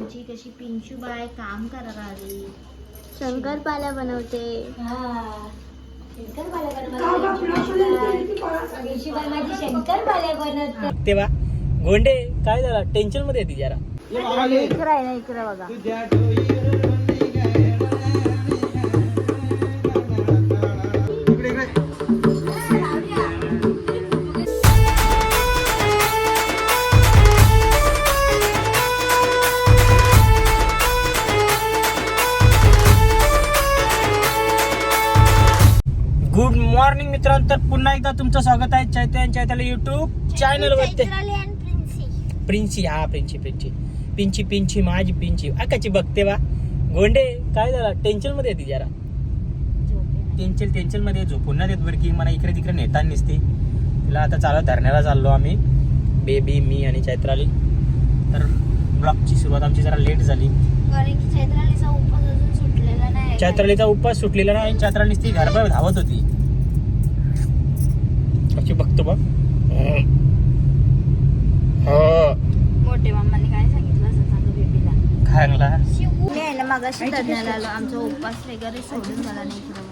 आमची कशी पिंचू बाय काम करायला आली शंकरपाल्या बनवते. तेव्हा गोंडे काय झालं? टेन्शनमध्ये येते जरा. इकडे आहे ना इकडे बघा. तर पुन्हा एकदा तुमचं स्वागत आहे चैतन्य चैतन्य युट्यूब चॅनल वरती. प्रिन्सी. हा प्रिन्सी प्रिन्सी. पिंची पिंची माझी पिंची अकाची बघते वा गोंडे काय झालं? टेन्शनमध्ये येते जरा. टेन्शन टेन्शनमध्ये झोपून ना देत बरं की मला इकडे तिकडे नेता नसते तिला आता चालत धरण्याला चाललो आम्ही. बेबी मी आणि चैत्राली. तर ब्लॉगची सुरुवात आमची जरा लेट झाली. चैत्रालीचा अजून सुटलेला नाही. चैत्रालीचा उपवास सुटलेला नाही चैत्राली ती घरभर धावत होती. कशी बघतो बघ. मोठे मामाने काय सांगितलं बेबीला? आलो. आमचा उपवास वगैरे सोडून मला नाही इकडं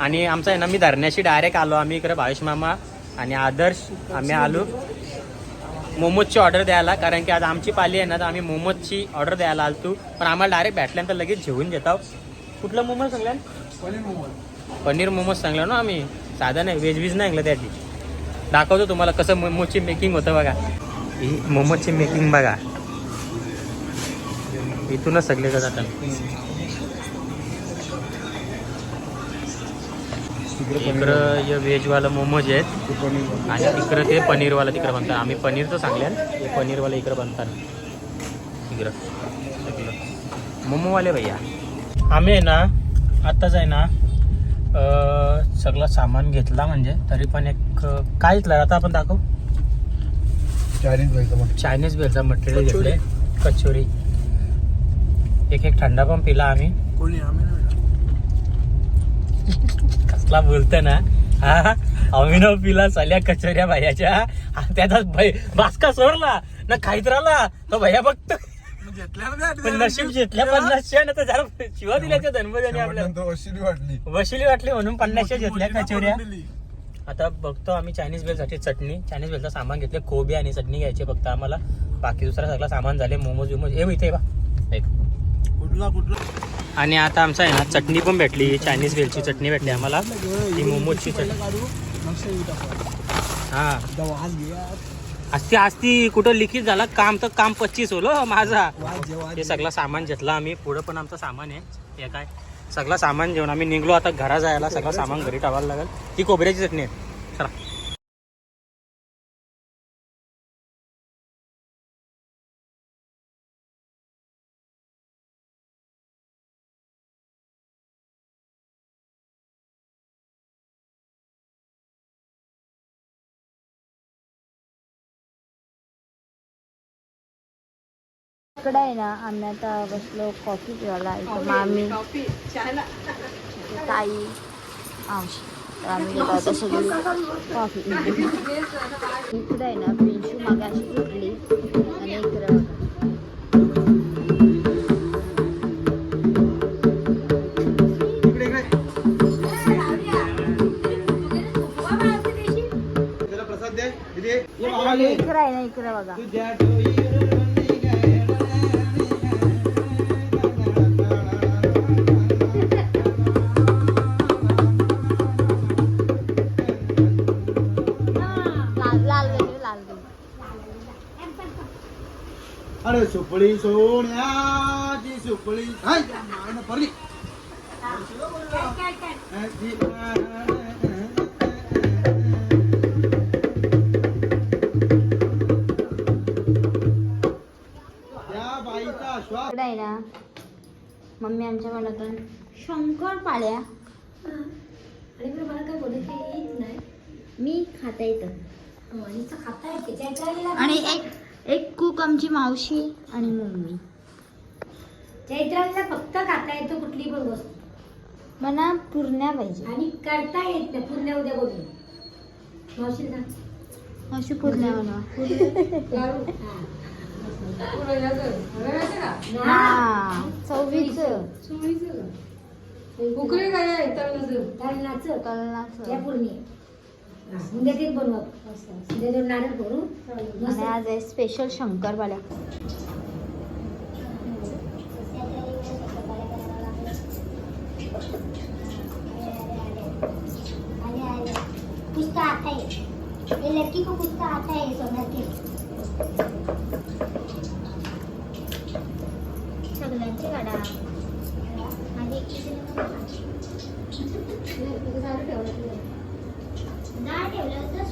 आणि आमचा आहे ना मी धरण्याशी डायरेक्ट आलो. आम्ही इकडे भावेश मामा आणि आदर्श आम्ही आलो. मोमोजची ऑर्डर द्यायला कारण की आज आमची पाली आहे ना तर आम्ही मोमोजची ऑर्डर द्यायला आलतो. पण आम्हाला डायरेक्ट भेटल्यानंतर लगेच जेवून घेतो कुठलं मोमोज सांगल्या पनीर मोमोज. सांगला ना आम्ही. साधा नाही व्हेज व्हेज नाही त्याची दाखवतो तुम्हाला कसं मोमोजची मेकिंग होतं बघा. ही मोमोजची मेकिंग बघा. इथूनच सगळे जातात. इकडं हे व्हेजवालं मोमोज आहेत. आणि इकडं ते पनीरवाला तिकडं बनतात आम्ही पनीर तर सांगल्यान हे पनीरवाला इकडं बनतात इकडं मोमोवाले भैया. आम्ही आहे ना आत्ताच आहे ना सगळं सामान घेतला म्हणजे तरी पण एक काय घेतलं? आता आपण दाखव? चायनीज चायनीज बेलचा मटेरियल घेतले कचोरी. एक एक थंडा पण पिला आम्ही. कोणी? आम्ही कसला बोलतो ना हा अभिनव पिला साल्या कचोऱ्या भैयाच्या त्याचा भै बासका सोडला ना खाईत राहिला तो भैया बघतो. पण नशीब घेतल्या पन्नासशे ना तर जरा शिवा दिल्याच्या धनबजाने आपल्याला नंतर वशिली वाटली. वशिली वाटली म्हणून पन्नासशे घेतल्या कचोऱ्या. आता बघतो आम्ही चायनीज बेलसाठी चटणी. चायनीज बेलचं सामान घेतले कोबी आणि चटणी घ्यायची फक्त आम्हाला. बाकी दुसरा सगळं सामान झाले मोमोज बिमोज हे इथे बा एक. कुठला कुठला? आणि आता आमचा आहे ना चटणी पण भेटली. चायनीज वेलची चटणी भेटली आम्हाला. ती मोमोजची चटणी. हा. असती असती कुठं लिखित झाला? काम तर काम पच्चीस होलो हो, माझा. हे सगळं सामान घेतलं आम्ही. पुढं पण आमचं सामान आहे. हे काय? सगळं सामान घेऊन आम्ही निघलो. आता घरा जायला सगळं सामान घरी ठेवायला लागेल. ती कोबऱ्याची चटणी आहे. चला. इकडे आहे ना आम्ही आता बसलो कॉफी पिवायला इथं मामी ताई मावशी. तर आम्ही गेलो आता सगळी कॉफी इकडे आहे ना पिंशू मागाशी सुटली आणि इकडे इकडे आहे ना इकडे बघा. सुपळी सोन्याची सुपळी हाय. त्या बाईचा श्वास ना मम्मी आमच्या म्हणत शंकर पाळ्या. मी खाता येतं. आणि एक एक कुक आमची मावशी आणि मम्मी. चैत्राला फक्त खाता येतो कुठली पण गोष्ट मला पुरण्या पाहिजे. आणि करता येत नाही पुण्य उद्या बोलून. मावशी ना. मावशी पुरण्या बनवा. हा चवीच काय तळणाचं. पूर्णी. उद्या तेच बनवत. उद्या दोन नारळ करू आणि आज आहे स्पेशल शंकरपाल्या कुछ तो आता है ये लड़की को कुछ तो आता है सोना के सगळ्यांची गाडा आणि डाळ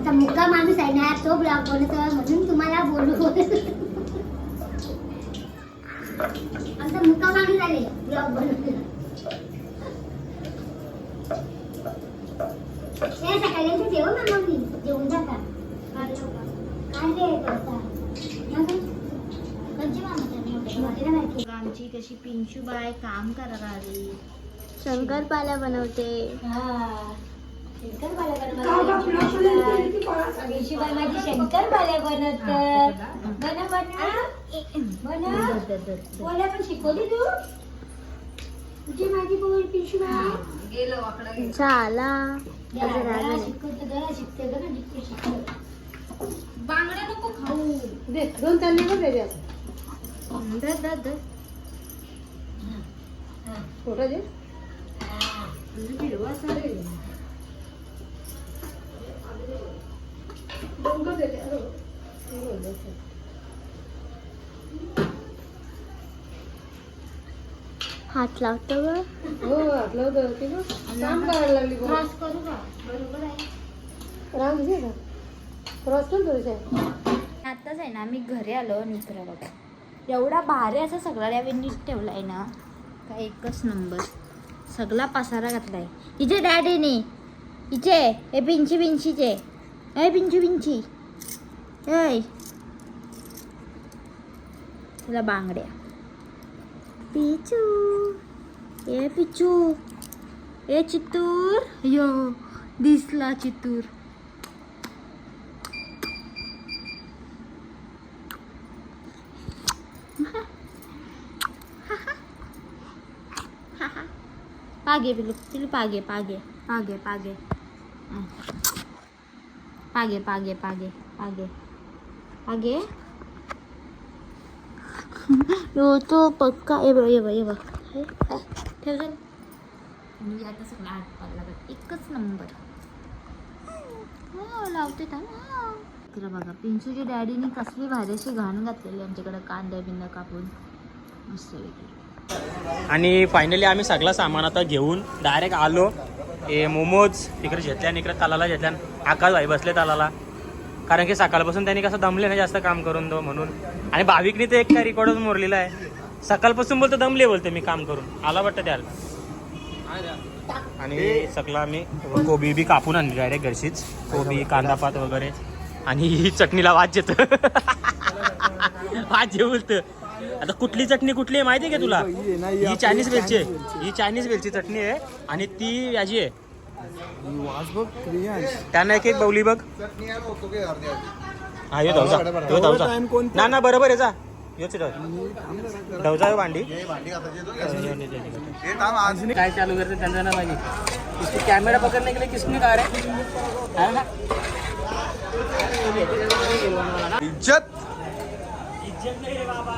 आता मुक्का माणूस आहे ना तो ब्लॉग बनवतो म्हणून तुम्हाला बोलू. आमचा मुक्का माणूस आले ब्लॉग बनवतो. ते सकाळी जेवण ना मग मी जेवून जाता काय आमची कशी पिंचू बाय काम करायला आली. शंकरपाल्या बनवते. शंकर बाल्या माझी शंकर बाल्या बनत बना बना. बना. बोला पण शिकवली तू? तुझी माझी बोल पिशवी? झाला. जरा शिकवतो जरा शिकते जरा शिकते शिकते बांगड्या नको खाऊ. दोन चालले बघ त्याच्यात धर, धर, धर. फोटो दे. हात लावतो ग. हो आपलं होतं ते बघ काम करायला लागली. क्रॉस करू का? बरोबर आहे. राम का क्रॉस पण थोडीशी आताच आहे ना मी घरी आलो मित्र बघा. एवढा भारी असा सगळा या नीट ठेवला आहे ना का एकच नंबर. सगळा पसारा घातलाय. इथे डॅडीने इथे हे पिंची पिंचीचे ए पिंचू पिंची ऐ तुला बांगड्या पिचू ए पिचू ए चित्तूर यो दिसला चित्तूर पागे पिलू पिलू पागे पागे पागे पागे हं. पागे पागे पागे पागे पागे यो तो पक्का ये बघ ये बघ ये बघ। ठेव जर मी आता सगळं आठ लागत एकच नंबर. हो लावते थांब बघा पिंचूच्या डॅडीने कसली भारीशी घाण घातलेली आमच्याकडे कांदा बिंदा कापून. मस्त आणि फायनली आम्ही सगळं सामान आता घेऊन डायरेक्ट आलो. हे मोमोज इकडे घेतल्या आणि इकडे तालाला घेतल्या आकाश भाई बसले तालाला. कारण की सकाळपासून त्यांनी कसं दमले नाही जास्त काम करून दो म्हणून. आणि भाविकने तर एक काय रेकॉर्डच मोरलेला आहे. सकाळपासून बोलतो दमले बोलते मी काम करून. आला वाटतं त्याला. आणि सकला आम्ही कोबी बी कापून आणली डायरेक्ट घरचीच. कोबी कांदापात वगैरे. आणि ही चटणीला वाज येत. वाज बोलतं. आता कुठली चटणी कुठली आहे माहिती आहे का तुला? ही चायनीज वेलची आहे. ही चायनीज वेलची चटणी आहे आणि ती याची आहे. त्यांना एक एक बवली बघ. हा यो यो ना ना बरोबर आहे जा. योच भांडी. काय चालू करते त्यांना ना माहिती कॅमेरा पकडने के लिए किसने कहा रे? है ना? इज्जत! बाबा.